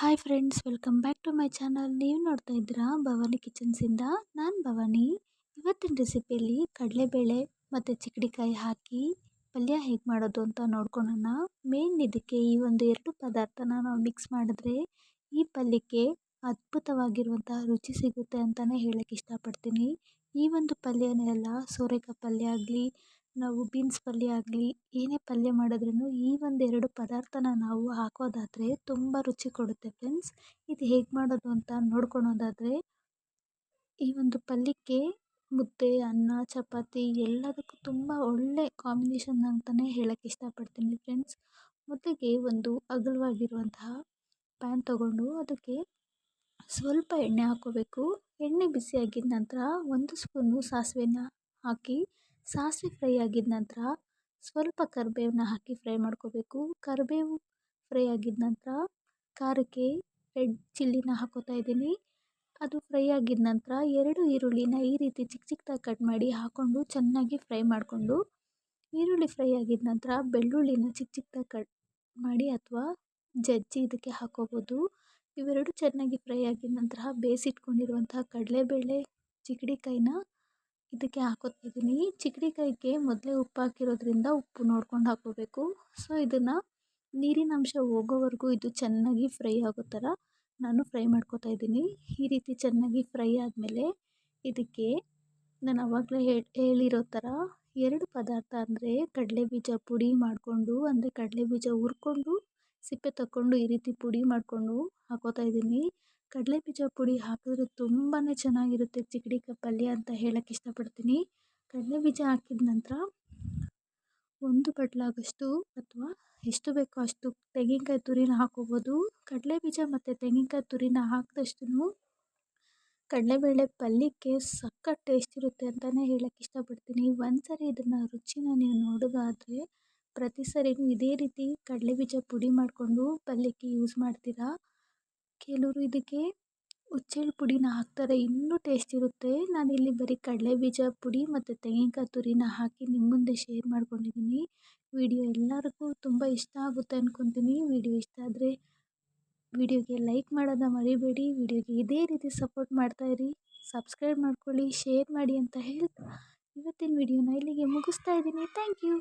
Hi friends welcome back to my channel ನೀವು ನೋಡ್ತಾ ಇದ್ದೀರಾ ಭವಾನಿ ಕಿಚನ್ಸಿಂದ? ನಾನು ಭವಾನಿ. ಇವತ್ತಿನ ರೆಸಿಪಿಯಲ್ಲಿ ಕಡಲೆಬೇಳೆ ಮತ್ತು ಚಿಕ್ಕಡಿಕಾಯಿ ಹಾಕಿ ಪಲ್ಯ ಹೇಗೆ ಮಾಡೋದು ಅಂತ ನೋಡ್ಕೊಳ್ಳೋಣ ಮೇನ್ ಇದಕ್ಕೆ ಈ ಒಂದು ಎರಡು ಪದಾರ್ಥನ ನಾವು ಮಿಕ್ಸ್ ಮಾಡಿದ್ರೆ ಈ ಪಲ್ಯಕ್ಕೆ ಅದ್ಭುತವಾಗಿರುವಂತಹ ರುಚಿ ಸಿಗುತ್ತೆ ಅಂತಲೇ ಹೇಳಕ್ಕೆ ಇಷ್ಟಪಡ್ತೀನಿ. ಈ ಒಂದು ಪಲ್ಯನೆಲ್ಲ ಸೋರೆಕಾಯಿ ಪಲ್ಯ ಆಗಲಿ ನಾವು ಬೀನ್ಸ್ ಪಲ್ಯ ಆಗಲಿ, ಏನೇ ಪಲ್ಯ ಮಾಡಿದ್ರೂ ಈ ಒಂದೆರಡು ಪದಾರ್ಥನ ನಾವು ಹಾಕೋದಾದರೆ ತುಂಬ ರುಚಿ ಕೊಡುತ್ತೆ ಫ್ರೆಂಡ್ಸ್ ಇದು ಹೇಗೆ ಮಾಡೋದು ಅಂತ ನೋಡ್ಕೊಳೋದಾದರೆ, ಈ ಒಂದು ಪಲ್ಯಕ್ಕೆ ಮುದ್ದೆ, ಅನ್ನ, ಚಪಾತಿ ಎಲ್ಲದಕ್ಕೂ ತುಂಬ ಒಳ್ಳೆ ಕಾಂಬಿನೇಷನ್ ಅಂತಲೇ ಹೇಳಕ್ಕೆ ಇಷ್ಟಪಡ್ತೀನಿ ಫ್ರೆಂಡ್ಸ್ ಮೊದಲಿಗೆ ಒಂದು ಅಗಲವಾಗಿರುವಂತಹ ಪ್ಯಾನ್ ತಗೊಂಡು ಅದಕ್ಕೆ ಸ್ವಲ್ಪ ಎಣ್ಣೆ ಹಾಕ್ಕೋಬೇಕು ಎಣ್ಣೆ ಬಿಸಿಯಾಗಿದ ನಂತರ ಒಂದು ಸ್ಪೂನು ಸಾಸಿವೆನ ಹಾಕಿ ಸಾಸಿವೆ ಫ್ರೈ ಆಗಿದ ನಂತರ ಸ್ವಲ್ಪ ಕರಿಬೇವನ್ನ ಹಾಕಿ ಫ್ರೈ ಮಾಡ್ಕೋಬೇಕು. ಕರಿಬೇವು ಫ್ರೈ ಆಗಿದ ನಂತರ ಖಾರಕ್ಕೆ ರೆಡ್ ಚಿಲ್ಲಿನ ಹಾಕೋತಾ ಇದ್ದೀನಿ. ಅದು ಫ್ರೈ ಆಗಿದ ನಂತರ ಎರಡು ಈರುಳ್ಳಿನ ಈ ರೀತಿ ಚಿಕ್ಕ ಚಿಕ್ಕದಾಗಿ ಕಟ್ ಮಾಡಿ ಹಾಕ್ಕೊಂಡು ಚೆನ್ನಾಗಿ ಫ್ರೈ ಮಾಡಿಕೊಂಡು ಈರುಳ್ಳಿ ಫ್ರೈ ಆಗಿದ ನಂತರ ಬೆಳ್ಳುಳ್ಳಿನ ಚಿಕ್ಕ ಚಿಕ್ಕದಾಗಿ ಕಟ್ ಮಾಡಿ ಅಥವಾ ಜಜ್ಜಿ ಇದಕ್ಕೆ ಹಾಕೋಬೋದು. ಇವೆರಡು ಚೆನ್ನಾಗಿ ಫ್ರೈ ಆಗಿದ ನಂತರ ಬೇಯಿಸಿಟ್ಕೊಂಡಿರುವಂತಹ ಕಡಲೆಬೇಳೆ ಚಿಕ್ಕಡಿಕಾಯಿನ ಇದಕ್ಕೆ ಹಾಕೋತಾ ಇದ್ದೀನಿ ಚಿಕ್ಕಡಿಕಾಯಿಗೆ ಮೊದಲೇ ಉಪ್ಪು ಹಾಕಿರೋದ್ರಿಂದ ಉಪ್ಪು ನೋಡ್ಕೊಂಡು ಹಾಕೋಬೇಕು. ಸೊ ಇದನ್ನು ನೀರಿನ ಅಂಶ ಹೋಗೋವರೆಗೂ ಇದು ಚೆನ್ನಾಗಿ ಫ್ರೈ ಆಗೋ ಥರ ನಾನು ಫ್ರೈ ಮಾಡ್ಕೋತಾ ಇದ್ದೀನಿ. ಈ ರೀತಿ ಚೆನ್ನಾಗಿ ಫ್ರೈ ಆದಮೇಲೆ ಇದಕ್ಕೆ ನಾನು ಆವಾಗಲೇ ಹೇಳಿರೋ ಥರ ಎರಡು ಪದಾರ್ಥ ಅಂದರೆ ಕಡಲೆ ಬೀಜ ಪುಡಿ ಮಾಡಿಕೊಂಡು, ಅಂದರೆ ಕಡಲೆ ಬೀಜ ಹುರ್ಕೊಂಡು, ಸಿಪ್ಪೆ ತಕ್ಕೊಂಡು ಈ ರೀತಿ ಪುಡಿ ಮಾಡಿಕೊಂಡು ಹಾಕೋತಾ ಇದ್ದೀನಿ. ಕಡಲೆ ಬೀಜ ಪುಡಿ ಹಾಕಿದ್ರೆ ತುಂಬಾ ಚೆನ್ನಾಗಿರುತ್ತೆ ಚಿಕ್ಕಡಿ ಪಲ್ಯ ಅಂತ ಹೇಳಕ್ಕೆ ಇಷ್ಟಪಡ್ತೀನಿ. ಕಡಲೆ ಬೀಜ ಹಾಕಿದ ನಂತರ ಒಂದು ಬಟ್ಲಾಗಷ್ಟು ಅಥವಾ ಎಷ್ಟು ಬೇಕೋ ಅಷ್ಟು ತೆಂಗಿನಕಾಯಿ ತುರಿನ ಹಾಕೋಬೋದು. ಕಡಲೆ ಬೀಜ ಮತ್ತು ತೆಂಗಿನಕಾಯಿ ತುರಿನ ಹಾಕಿದಷ್ಟು ಕಡಲೆಬೇಳೆ ಪಲ್ಯಕ್ಕೆ ಸಖತ್ ಟೇಸ್ಟ್ ಇರುತ್ತೆ ಅಂತಲೇ ಹೇಳಕ್ಕೆ ಇಷ್ಟಪಡ್ತೀನಿ. ಒಂದು ಸರಿ ಇದನ್ನು ರುಚಿನ ನೀವು ನೋಡೋದಾದರೆ ಪ್ರತಿ ಸರಿನೂ ಇದೇ ರೀತಿ ಕಡಲೆ ಬೀಜ ಪುಡಿ ಮಾಡಿಕೊಂಡು ಪಲ್ಯಕ್ಕೆ ಯೂಸ್ ಮಾಡ್ತೀರಾ? ಕೆಲವರು ಇದಕ್ಕೆ ಹುಚ್ಚೆಳ್ಳು ಪುಡಿನ ಹಾಕ್ತಾರೆ. ಇನ್ನೂ ಟೇಸ್ಟ್ ಇರುತ್ತೆ. ನಾನು ಇಲ್ಲಿ ಬರೀ ಕಡಲೆ ಬೀಜ ಪುಡಿ ಮತ್ತು ತೆಂಗಿನಕಾಯಿ ತುರಿನ ಹಾಕಿ ನಿಮ್ಮ ಮುಂದೆ ಶೇರ್ ಮಾಡ್ಕೊಂಡಿದ್ದೀನಿ ವಿಡಿಯೋ ಎಲ್ಲರಿಗೂ ತುಂಬ ಇಷ್ಟ ಆಗುತ್ತೆ ಅಂದ್ಕೊತೀನಿ ವಿಡಿಯೋ ಇಷ್ಟ ಆದರೆ ವಿಡಿಯೋಗೆ ಲೈಕ್ ಮಾಡೋದ ಮರಿಬೇಡಿ. ವಿಡಿಯೋಗೆ ಇದೇ ರೀತಿ ಸಪೋರ್ಟ್ ಮಾಡ್ತಾಯಿರಿ ಸಬ್ಸ್ಕ್ರೈಬ್ ಮಾಡ್ಕೊಳ್ಳಿ ಶೇರ್ ಮಾಡಿ ಅಂತ ಹೇಳ್ತಾ. ಇವತ್ತಿನ ವಿಡಿಯೋನ ಇಲ್ಲಿಗೆ ಮುಗಿಸ್ತಾ ಇದ್ದೀನಿ. Thank you